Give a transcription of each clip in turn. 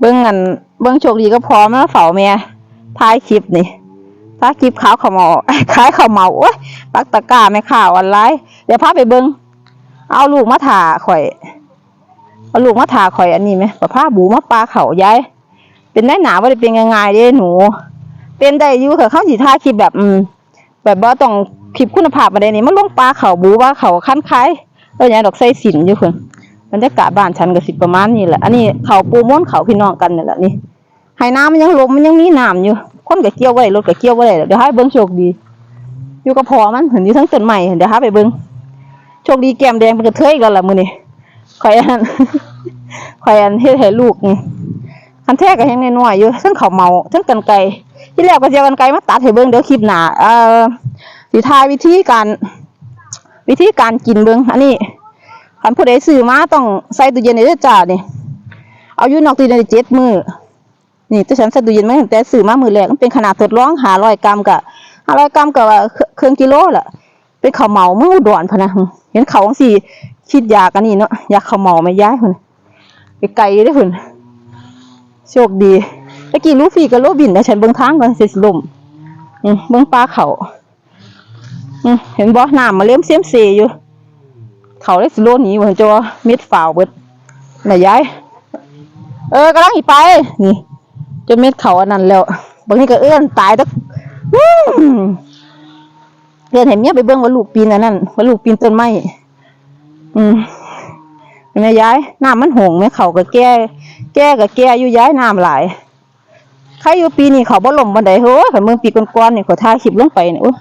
เบิ้งอันเบิ้งโชคดีก็พร้อมแล้วเฝ้าแม่ท้ายคลิปนี่ท้ายคลิปขาวขาเหมาขายขาเมาโอ้ยปักตะกร้าแม่ข่าวออนไลน์เดี๋ยวพาไปเบิ้งเอาลูกมาถ่าข่อย เอาลูกมาถ่าข่อยอันนี้ไหมปะผ้าบูมาปลาเขายายเป็นได้หนาว่าได้เป็นยังไงเด้หนู เป็นได้อยู่ค่ะเขาสิท่าคลิปแบบอืมแบบว่าต้องคลิปคุณภาพมาได้นี่มันลงปลาเขาบูว่าเขาคันคล้ายแล้วอย่างดอกไส้สินอยู่เพิ่น บรรยากาศบ้านฉันก็สิประมาณนี้แหละ อันนี้เขาปูม้วนเขาพี่น้องกันนี่แหละนี่ให้น้ำมันยังลมมันยังมีน้ำอยู่ คนก็เกี่ยวไว้รถก็เกี่ยวไว้เดี๋ยวให้เบิ้งโชคดี อยู่กับพอมันเห็นอยู่ทั้งต้นใหม่เดี๋ยวหาไปเบิ้งโชคดีแก้มแดงเป็นกระเทยอีกแล้วล่ะมือนี้ข่อยอันข่อยอันเฮ็ดให้ลูกนี่คันแท้ก็ยังน้อยอยู่ทั้งเขาเมาทั้งกันไกรที่แล้วก็สิเอกันไกรมาตัดให้เบิ่งเดี๋ยวคลิปหนาเอ่อสิทายวิธีการ วิธีการกินเบิ่งอันนี้ันผู้ใดซื้อมาต้องใส่ตู้เย็นไว้เด้อจ้านี่เอาอยู่นอกตู้เย็นเจ็ดมือนี่แต่ฉันใส่ตู้เย็นไมาตั้งแต่ซื้อมามือแรกมันเป็นขนาดทดลอง500กรัมก็500กรัมก็ว่าเครื่องกิโลล่ะเป็นข้าวเหมาเมื่ออุดรพะนะเห็นเขาจังซี่คิดยากอันนี้เนาะอยากข้าวเหมาไม่ย้ายพนไปไกลได้อพุ่นโชคดีตะกี้ลูฟี่กับโรบินนะฉันเบิ่งทางก่อนเสิสิลมเบิ่งปลาเขาเห็นบ่น้ำมาเลี้ยมเสียมเซอยู่ เขาได้สิโลหนีเหมือนจะว่าเม็ดฝ่าวเบิดน่ะยายเออกำลังอีไป นี่จนเม็ดเขาอันนั้นแล้ว บางทีก็เอื้อนตายตักอื้อเรียนเห็นเมียไปเบิ่งว่าลูกปีนอันนั้นว่าลูกปีนต้นไม้อืมนไหมยายน้ำมันหงไหมเขาก็แก่แก่ก็แก่อยู่ย้ายน้ำหลายใครอยู่ปีนี้เขาบ่ลมบันไดโหขันเมืองปีก่อนๆนี่เขาถ่ายคลิปลงไปเนี่โอ้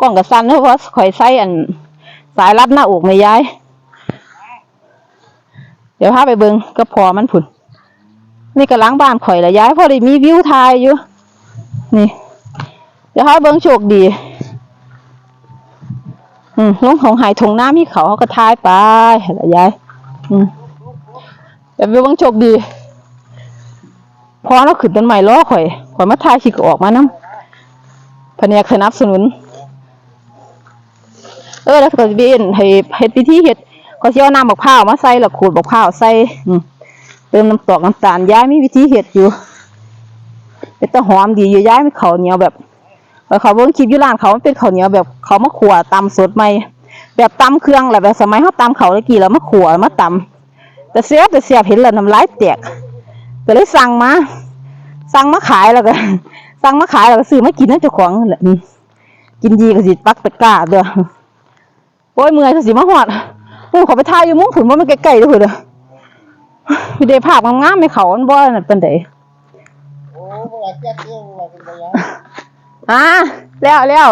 กล้องก็สั่นเพราะว่าข่อยใส่อัน สายรัดหน้าอกไม่ย้าย ดี๋ยวพาไปเบิงก็พอมันผุนนี่ก็ล้างบ้านข่อยละย้ายพอได้มีวิวทายอยู่ นี่ เดี๋ยวพาเบิงโชคดี อืมลงของหายทงหน้ามีเขาเขาก็ทายไปละย้าย อืมเดี๋ยวไปเบิงโชคดี พอเราขึ้นต้นใหม่ล้อข่อย ข่อยมาทายขีกออกมาน้ำแผนกสนับสนุน เออแล้วก็สิเฮ็ดให้เฮ็ดพิธีเฮ็ด ก็สิเอาน้ำบักพร้าวมาใส่แล้วขูดบักพร้าวใส่เติมน้ำตอกน้ำตาลย้ายมีวิธีเฮ็ดอยู่เป็นตะหอมดีอยู่ย้ายมีข้าวเหนียวแบบเขาเบิ่งคลิปอยู่ร้านเขามันเป็นข้าวเหนียวแบบเขามาขั่วตำสดใหม่แบบตำเครื่องแหละแบบสมัยเฮาตำเขาตะกี้แล้วมาขั่วมาตำแต่เสียบแต่เสียบเห็นแล้วน้ำลายแตกก็เลยสั่งมาสั่งมาขายแล้วก็สั่งมาขายแล้วก็ซื้อมากินนั่นเจ้าของแหละกินดีก็สิปักตะกร้าเด้อโอ้ยเมื่อยสิมาหอด โอ้ขอไปถ่ายอยู่มุ้งผุนว่ามันใกล้ๆเด้วยเด้อวิดีโอภาพงามๆไม่เขาอันบ่นั่นเป็นไดโอ้เวลาแจ๊กเรื่องว่าเป็นระยะอ่าแล้วแล้ว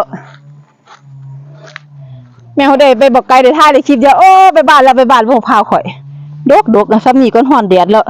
แม่เขาได้ไปบอกไกลได้ถ่ายได้คลิปเดียวโอ้ไปบ้านแล้วไปบ้านพวกพาวข่อยดกดกนะซ้ำนี่ก้นหอนแดดแล้ว